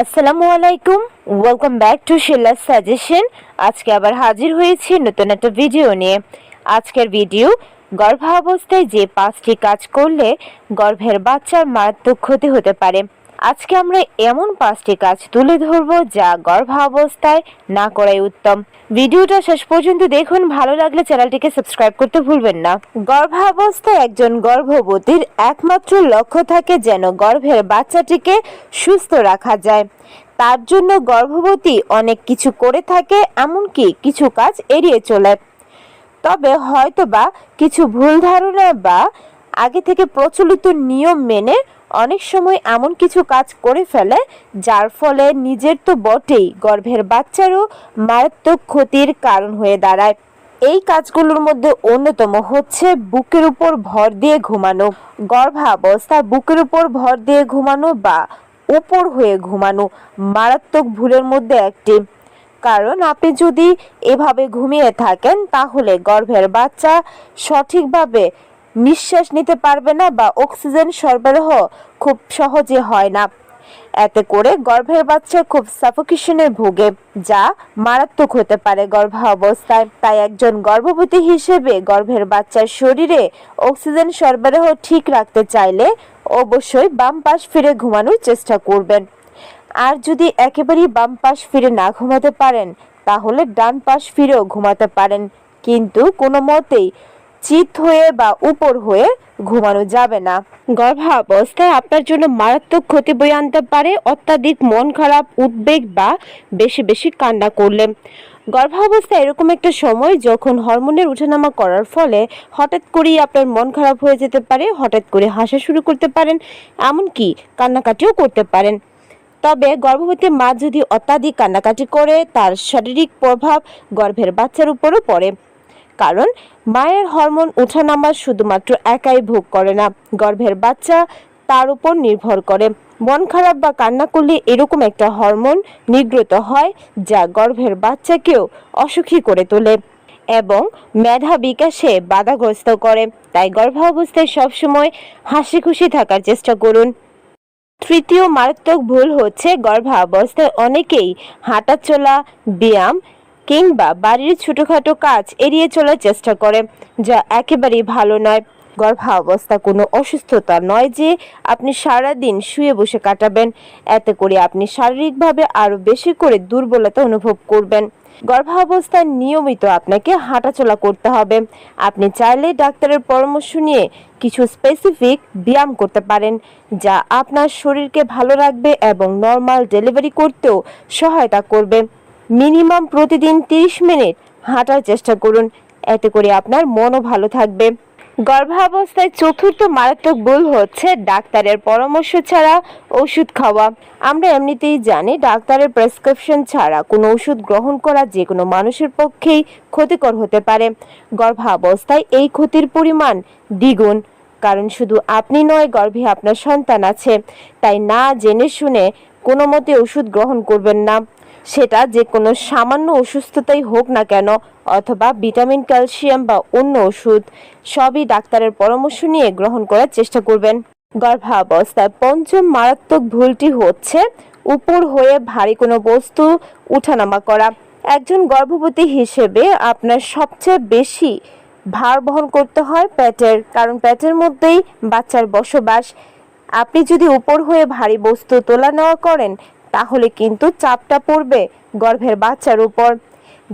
আসসালামু আলাইকুম। Welcome back to শিল্লাস সাজেশন আজকে আবার হাজির হয়েছি নতুন একটা ভিডিও নিয়ে। আজকের ভিডিও গর্ভাবস্থায় যে পাঁচটি কাজ করলে গর্ভের বাচ্চার মারাত্মক ক্ষতি হতে পারে। আজকে আমরা এমন পাঁচটি কাজ তুলে ধরব যা গর্ভাবস্থায় না করাই উত্তম। ভিডিওটা শেষ পর্যন্ত দেখুন, ভালো লাগলে চ্যানেলটিকে সাবস্ক্রাইব করতে ভুলবেন না। গর্ভাবস্থায় একজন গর্ভবতীর একমাত্র লক্ষ্য থাকে যেন গর্ভের বাচ্চাটিকে সুস্থ রাখা যায়। তার জন্য গর্ভবতী অনেক কিছু করে থাকে, এমনকি কিছু কাজ এড়িয়ে চলে। তবে হয়তোবা কিছু ভুল ধারণা বা আগে থেকে প্রচলিত নিয়ম মেনে অনেক সময় এমন কিছু কাজ করে ফেলে, যার ফলে নিজের তো বটেই গর্ভের বাচ্চারও মারাত্মক ক্ষতির কারণ হয়ে দাঁড়ায়। এই কাজগুলোর মধ্যে অন্যতম হচ্ছে বুকের উপর ভর দিয়ে ঘুমানো। গর্ভাবস্থা বুকের উপর ভর দিয়ে ঘুমানো বা উপর হয়ে ঘুমানো মারাত্মক ভুলের মধ্যে একটি। কারণ আপনি যদি এভাবে ঘুমিয়ে থাকেন, তাহলে গর্ভের বাচ্চা সঠিকভাবে নিঃশ্বাস নিতে পারবে না বা অক্সিজেন সরবরাহ খুব সহজে হয় না। এতে করে গর্ভের বাচ্চা খুব সাফোকেশনে ভোগে, যা মারাত্মক হতে পারে গর্ভাবস্থায়। তাই একজন গর্ভবতী হিসেবে গর্ভের বাচ্চার শরীরে অক্সিজেন সরবরাহ ঠিক রাখতে চাইলে অবশ্যই বাম পাশ ফিরে ঘুমানোর চেষ্টা করবেন। আর যদি একেবারেই বাম পাশ ফিরে না ঘুমাতে পারেন, তাহলে ডান পাশ ফিরেও ঘুমাতে পারেন। কিন্তু কোনো মতেই চিত হয়ে বা উপর হয়ে ঘুমানো যাবে না। গর্ভাবস্থায় আপনার জন্য মারাত্মক ক্ষতি বয়ে আনতে পারে, অত্যাধিক মন খারাপ, উদ্বেগ বা বেশি বেশি কান্না করলে। গর্ভাবস্থা এরকম একটা সময় যখন হরমোনের উঠানামা করার ফলে হঠাৎ করেই আপনার মন খারাপ হয়ে যেতে পারে, হঠাৎ করে হাসা শুরু করতে পারেন, এমনকি কান্নাকাটিও করতে পারেন। তবে গর্ভবতী মা যদি অত্যাধিক কান্নাকাটি করে, তার শারীরিক প্রভাব গর্ভের বাচ্চার উপরও পড়ে। কারণ মায়ের হরমোন ওঠানামা শুধুমাত্র একাই ভোগ করে না, গর্ভের বাচ্চা তার উপর নির্ভর করে। মন খারাপ বা কান্না করলে এরকম একটা হরমোন নির্গত হয় যা গর্ভের বাচ্চাকেও অসুখী করে তোলে এবং মেধা বিকাশে বাধাগ্রস্ত করে। তাই গর্ভাবস্থায় সবসময় হাসি খুশি থাকার চেষ্টা করুন। তৃতীয় মারাত্মক ভুল হচ্ছে গর্ভাবস্থায় অনেকেই হাঁটাচলা, ব্যায়াম কিংবা বাড়ির ছোটখাটো কাজ এড়িয়ে চলার চেষ্টা করে, যা একেবারেই ভালো নয়। গর্ভাবস্থা কোনো অসুস্থতা নয় যে আপনি সারা দিন শুয়ে বসে কাটাবেন। এতে করে আপনি শারীরিকভাবে আরও বেশি করে দুর্বলতা অনুভব করবেন। গর্ভাবস্থায় নিয়মিত আপনাকে হাঁটাচলা করতে হবে। আপনি চাইলে ডাক্তারের পরামর্শ নিয়ে কিছু স্পেসিফিক ব্যায়াম করতে পারেন, যা আপনার শরীরকে ভালো রাখবে এবং নর্মাল ডেলিভারি করতেও সহায়তা করবে। মিনিমাম প্রতিদিন 30 মিনিট হাঁটার চেষ্টা করুন। এতে করে আপনার মনও ভালো থাকবে। গর্ভাবস্থায় চতুর্থ মারাত্মক ভুল হচ্ছে ডাক্তারের পরামর্শ ছাড়া ওষুধ খাওয়া। আমরা এমনিতেই জানি ডাক্তারের প্রেসক্রিপশন ছাড়া কোনো ওষুধ গ্রহণ করা যে কোনো মানুষের পক্ষেই ক্ষতিকর হতে পারে। গর্ভাবস্থায় এই ক্ষতির পরিমাণ দ্বিগুণ, কারণ শুধু আপনি নয়, গর্ভে আপনার সন্তান আছে। তাই না জেনে শুনে কোনো মতে ওষুধ গ্রহণ করবেন না। সেটা যে কোনো সামান্য অসুস্থতাই হোক না কেন, অথবা ভিটামিন, ক্যালসিয়াম বা অন্য ওষুধ, সবই ডাক্তারের পরামর্শ নিয়ে গ্রহণ করার চেষ্টা করবেন। গর্ভাবস্থায় পঞ্চম মারাত্মক ভুলটি হচ্ছে উপর হয়ে ভারী কোনো বস্তু উঠানামা করা। একজন গর্ভবতী হিসেবে আপনার সবচেয়ে বেশি ভার বহন করতে হয় পেটের, কারণ পেটের মধ্যেই বাচ্চার বসবাস। আপনি যদি উপর হয়ে ভারী বস্তু তোলা নেওয়া করেন তাহলে কিন্তু চাপটা পড়বে গর্ভের বাচ্চার উপর।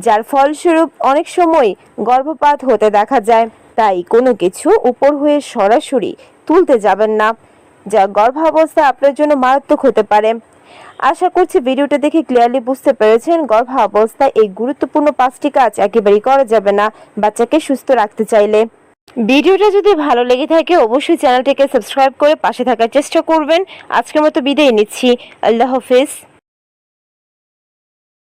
যার ফলস্বরূপ অনেক সময় গর্ভপাত হতে দেখা যায়, তাই কোনো কিছু উপর হয়ে সরাসরি তুলতে যাবেন না, যা গর্ভাবস্থা আপনার জন্য মারাত্মক হতে পারে। আশা করছি ভিডিওটা দেখে ক্লিয়ারলি বুঝতে পেরেছেন গর্ভাবস্থায় এই গুরুত্বপূর্ণ পাঁচটি কাজ একেবারেই করা যাবে না, বাচ্চাকে সুস্থ রাখতে চাইলে। ভিডিওটা যদি ভালো লেগে থাকে, অবশ্যই চ্যানেলটিকে সাবস্ক্রাইব করে পাশে থাকার চেষ্টা করবেন। আজকের মতো বিদায় নিচ্ছি। আল্লাহ হাফিজ।